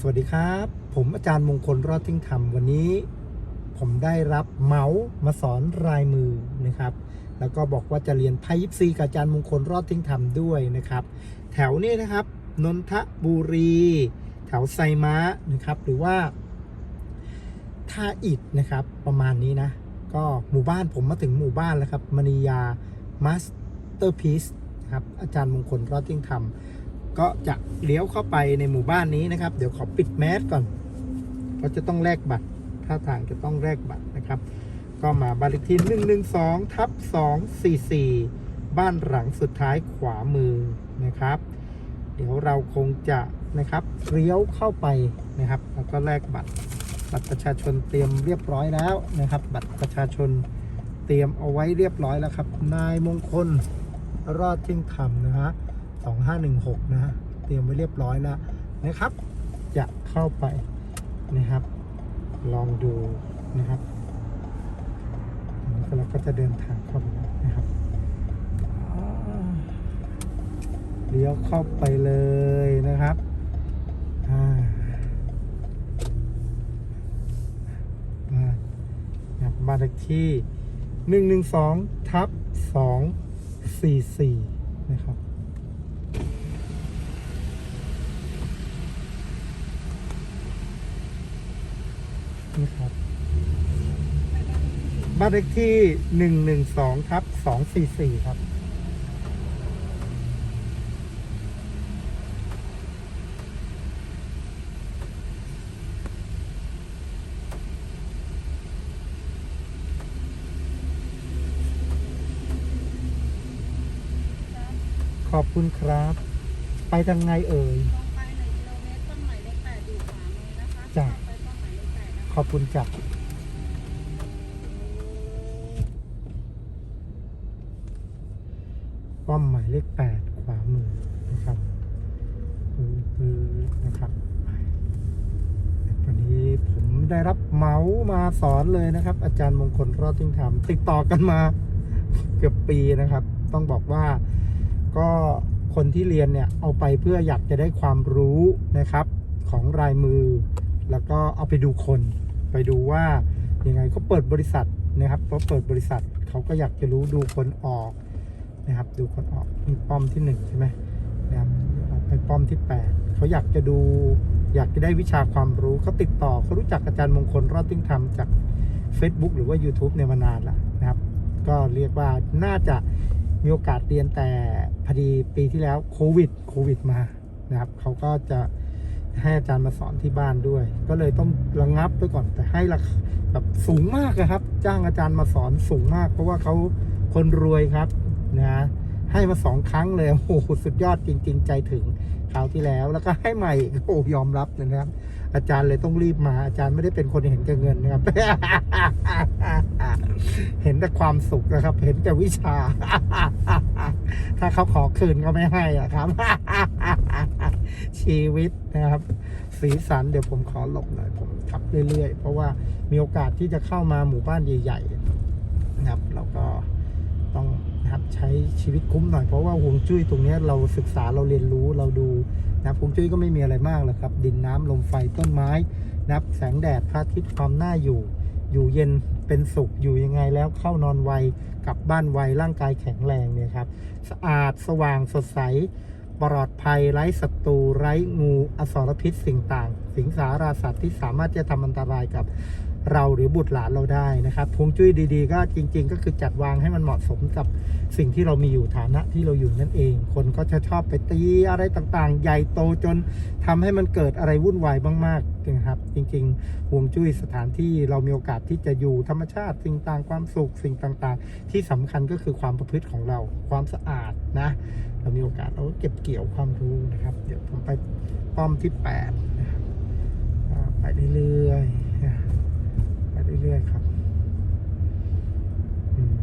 สวัสดีครับ ผมอาจารย์มงคลรอดทิ้งธรรมวันนี้ ผมได้รับเมาส์มาสอนลายมือนะครับ แล้วก็บอกว่าจะเรียนไพ่ยิปซีกับอาจารย์มงคลรอดทิ้งธรรมด้วยนะครับ แถวนี้นะครับนนทบุรี แถวไซม้านะครับ หรือว่าท่าอิฐนะครับ ประมาณนี้นะ ก็หมู่บ้านผมมาถึงหมู่บ้านแล้วครับมณียามาสเตอร์พีซครับอาจารย์มงคลรอดทิ้งธรรม ก็จะเลี้ยวเข้าไปในหมู่บ้านนี้นะครับ เดี๋ยวขอปิดแมสก่อน เพราะจะต้องแลกบัตรท่าทางจะต้องแลกบัตรนะครับ ก็มาบ้านเลขที่112ทับ244 บ้านหลังสุดท้ายขวามือนะครับ เดี๋ยวเราคงจะนะครับเลี้ยวเข้าไปนะครับ แล้วก็แลกบัตรบัตรประชาชนเตรียมเรียบร้อยแล้วนะครับ บัตรประชาชนเตรียมเอาไว้เรียบร้อยแล้วครับ นายมงคลรอดทิ้งธรรมนะฮะ 2516 นะฮะ เตรียมไว้เรียบร้อยแล้วนะครับ จะเข้าไปนะครับ ลองดูนะครับอันนี้ก็เราก็จะเดินทางเข้าไปนะครับเลี้ยวเข้าไปเลยนะครับบ้านนะครับบ้านเลขที่ 112 ทับ 244 นะครับ นี่ครับ บ้านเลขที่หนึ่งหนึ่งสองทับสองสี่สี่ครับ ขอบคุณครับ ไปทางไงเอ่ย ตรงไปหนึ่งกิโลเมตรต้นหมายเลขแปดอยู่ขวามือนะคะจ้ะไปต้นหมายเลขแปดนะคะ ขอบคุณจับ ป้อมหมายเลขแปดขวามือนะครับคือนะครับวันนี้ผมได้รับเหมามาสอนเลยนะครับ อาจารย์มงคลรอดทิ้งธรรมติดต่อกันมาเกือบปีนะครับ ต้องบอกว่าก็คนที่เรียนเนี่ยเอาไปเพื่ออยากจะได้ความรู้นะครับของลายมือ แล้วก็เอาไปดูคน ไปดูว่ายังไงเขาเปิดบริษัทนะครับเพราะเปิดบริษัทเขาก็อยากจะรู้ดูคนออก นะครับ ดูคนออกมีป้อมที่หนึ่งใช่ไหมนะครับเอาไปป้อมที่แปดเขาอยากจะดูอยากจะได้วิชาความรู้เขาติดต่อเขารู้จักอาจารย์มงคลรอดติ้งธรรมจาก Facebook หรือว่า YouTube ในยมานานแล้วนะครับ ก็เรียกว่าน่าจะมีโอกาสเรียนแต่พอดีปีที่แล้วโควิดโควิดมานะครับเขาก็จะให้อาจารย์มาสอนที่บ้านด้วย ก็เลยต้องระงงับไปก่อนแต่ให้ราคาแบบสูงมากอะครับ จ้างอาจารย์มาสอนสูงมาก เพราะว่าเขาคนรวยครับ นะ ให้มาสองครั้งเลยโอ้โหสุดยอดจริง ๆ ใจถึงคราวที่แล้ว แล้วก็ให้ใหม่โอ้ยอมรับนะครับ อาจารย์เลยต้องรีบมา อาจารย์ไม่ได้เป็นคนเห็นแก่เงินนะครับ เห็นแต่ความสุขนะครับ เห็นแต่วิชา ถ้าเขาขอคืนก็ไม่ให้อะครับ ชีวิตนะครับ สีสันเดี๋ยวผมขอหลบหน่อยผมขับเรื่อยๆ เพราะว่ามีโอกาสที่จะเข้ามาหมู่บ้านใหญ่ ๆ นะครับเราก็ นะครับ ใช้ชีวิตคุ้มหน่อยเพราะว่าฮวงจุ้ยตรงนี้เราศึกษาเราเรียนรู้เราดูนะครับฮวงจุ้ยก็ไม่มีอะไรมากหรอกครับ ดินน้ำลมไฟต้นไม้นับแสงแดดพระอาทิตย์ความน่าอยู่ อยู่เย็นเป็นสุขอยู่ยังไงแล้วเข้านอนไวกลับบ้านไวร่างกายแข็งแรงเนี่ยครับสะอาดสว่างสดใสปลอดภัยไร้ศัตรูไร้งูอสรพิษสิ่งต่าง สิงสาราสัตว์ที่สามารถจะทำอันตรายกับ เราหรือบุตรหลานเราได้นะครับพวงจุ้ยดีๆ ก็จริง ๆ ก็คือจัดวางให้มันเหมาะสมกับสิ่งที่เรามีอยู่ฐานะที่เราอยู่นั่นเอง คนก็จะชอบไปตีอะไรต่างๆ ใหญ่โตจนทำให้มันเกิดอะไรวุ่นวายมากๆนะครับ จริงๆฮวงจุ้ยสถานที่เรามีโอกาสที่จะอยู่ธรรมชาติสิ่งต่างความสุขสิ่งต่างๆ ที่สำคัญก็คือความประพฤติของเราความสะอาดนะเรามีโอกาสเราก็เก็บเกี่ยวความรู้นะครับ เดี๋ยวผมไปป้อมที่แปดนะครับไปเรื่อยๆนะไปเรื่อยๆครับอืม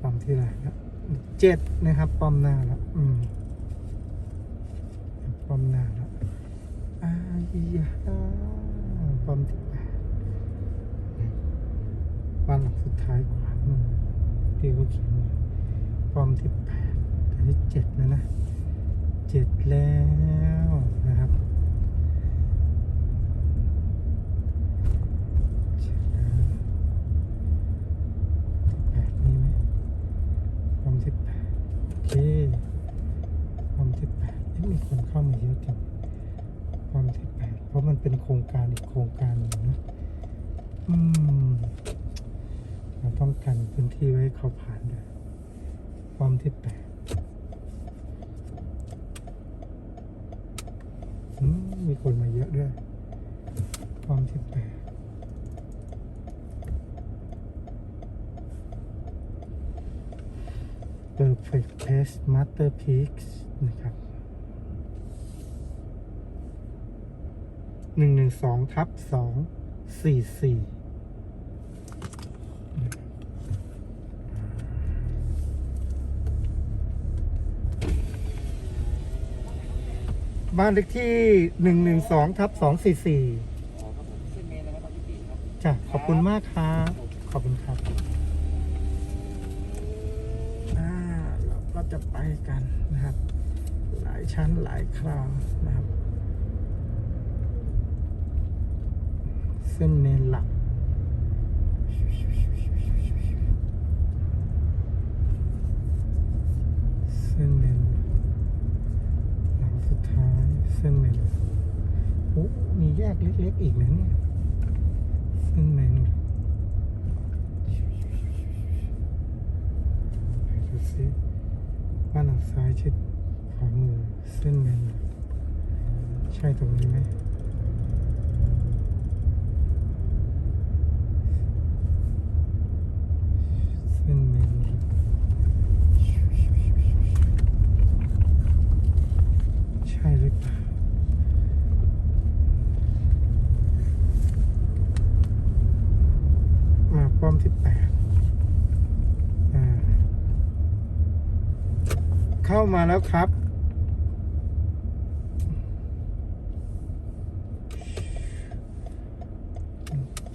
ป้อมที่ไหนครับ เจ็ดนะครับปอมหน้าแล้วอืมปอมหน้าแล้วอายาปอมที่แปดบ้านหลังสุดท้ายขวามือที่เขาเขียนปอมที่แปดอันนี้เจ็ดแล้วนะเจ็ดแล้วนะครับเจ็ดแล้วแปดนี่ไหมป้อมที่แปดโอเคป้อมที่แปดเอ๊ะมีคนเข้ามาเยอะจังป้อมที่แปดเพราะ มันเป็นโครงการอีกโครงการหนึ่งนะอืมเราต้องกันพื้นที่ไว้ให้เขาผ่านด้วยความที่แปดอืมมีคนมาเยอะด้วยความที่แปดเ Perfect Place Masterpiece นะครับ หนึ่งหนึ่งสองทับสองสี่สี่บ้านเลขที่หนึ่งหนึ่งสองทับสองสี่สี่จ้ะขอบคุณมากครับขอบคุณครับอ่าเราก็จะไปกันนะครับ หลายชั้นหลายคราวนะครับ เส้นเมนหลัก เส้นเมนหลังสุดท้าย เส้นเมนโอ้มีแยกเล็กๆอีกนะเนี่ย เส้นเมนดูสิบ้านหลังซ้ายชิดขวามือ เส้นเมนใช่ตรงนี้ไหม เส้นเมนใช่หรือเปล่า มา ป้อมที่แปดเข้ามาแล้วครับ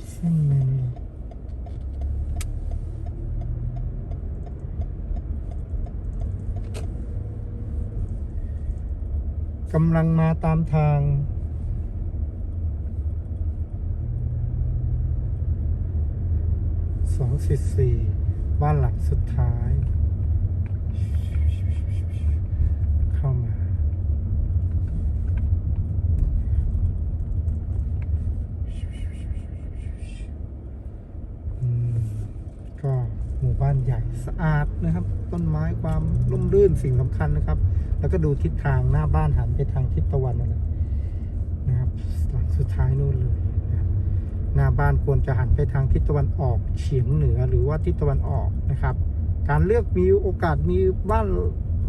เส้นเมนกำลังมาตามทาง สองสิบสี่บ้านหลังสุดท้าย เข้ามา ก็หมู่บ้านใหญ่สะอาดนะครับ ต้นไม้ความร่มรื่นสิ่งสำคัญนะครับ แล้วก็ดูทิศทางหน้าบ้านหันไปทางทิศตะวันนะครับหลังสุดท้ายนู่นเลย หน้าบ้านควรจะหันไปทางทิศตะวันออกเฉียงเหนือหรือว่าทิศตะวันออกนะครับ การเลือกมีโอกาสมีบ้าน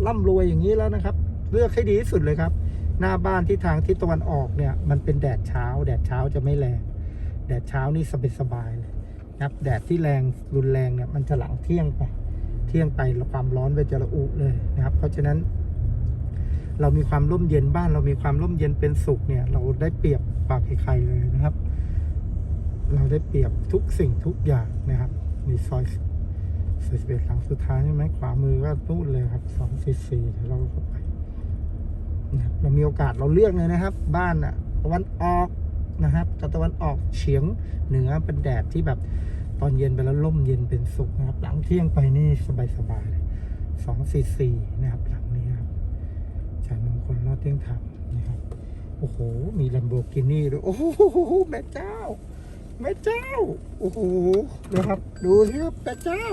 ร่ำรวยอย่างนี้แล้วนะครับ เลือกให้ดีที่สุดเลยครับ หน้าบ้านที่ทางทิศตะวันออกเนี่ยมันเป็นแดดเช้า แดดเช้าจะไม่แรง แดดเช้านี่สบายสบายๆเลยนะครับแดดที่แรงรุนแรงเนี่ยมันจะหลังเที่ยงไป เที่ยงไปความร้อนไปจะระอุเลยนะครับ เพราะฉะนั้น เรามีความร่มเย็นบ้าน เรามีความร่มเย็นเป็นสุขเนี่ย เราได้เปรียบกว่าใครๆเลยนะครับ เราได้เปรียบทุกสิ่งทุกอย่างนะครับมีซอยซอยสิบเอ็ดหลังสุดท้ายใช่ไหมขวามือก็นู่นเลยครับสองสี่สี่เดี๋ยวเราเข้าไปเรามีโอกาสเราเลือกเลยนะครับ บ้านอะตะวันออกนะครับกับตะวันออกเฉียงเหนือเป็นแดดที่แบบตอนเย็นไปแล้วร่มเย็นเป็นสุขนะครับ หลังเที่ยงไปนี่สบายๆเลยสองสี่สี่นะครับ หลังนี้ครับจากมงคลรอดเที่ยงธรรมนะครับ โอ้โห มีลัมโบกินี่ด้วย โอ้โหแม่เจ้า แม่เจ้า โอ้โหนะครับ ดูสิครับแม่เจ้า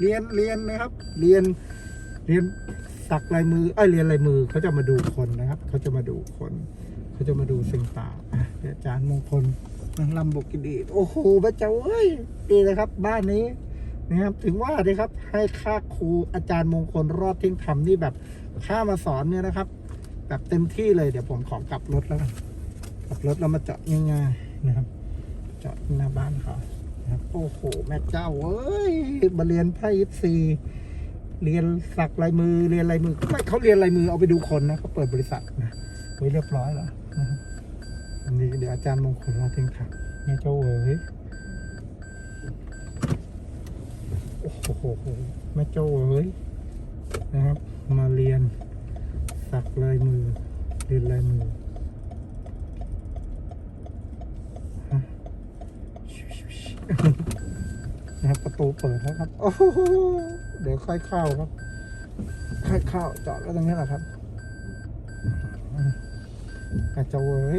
เรียนเรียนนะครับ เรียนเรียนสักลายมือเอ้ยเรียนลายมือเขาจะมาดูคนนะครับ เขาจะมาดูคนเขาจะมาดูสิ่งต่างอาจารย์มงคลลัมโบกินี่โอ้โหแม่เจ้าเอ้ยดีเลยครับ บ้านนี้นะครับ ถึงว่าเลยครับ ให้ค่าครูอาจารย์มงคลรอดทิ้งธรรมนี่แบบค่ามาสอนเนี่ยนะครับ แบบเต็มที่เลยเดี๋ยวผมขอกลับรถแล้วกลับรถแล้วมาเจอดง่ายๆนะครับ จอดหน้าบ้านเขาครับโอ้โห แม่เจ้าเอ้ยมาเรียนไพ่ยิปซีเรียนสักลายมือเรียนลายมือไม่เขาเรียนลายมือเอาไปดูคนนะเขาเปิดบริษัทนะไว้เรียบร้อยแล้วนะครับอันนี้เดี๋ยวอาจารย์มงคลมาถึงค่ะแม่เจ้าเอ้ยโอ้โหแม่เจ้าเอ้ยนะครับ มาเรียนสักลายมือ เรียนลายมือฮะ นะครับประตูเปิดแล้วครับ โอ้โหเดี๋ยวค่อยเข้าครับ ค่อยเข้าจอดแล้วตรงนี้แหละครับอาจจะเว้ย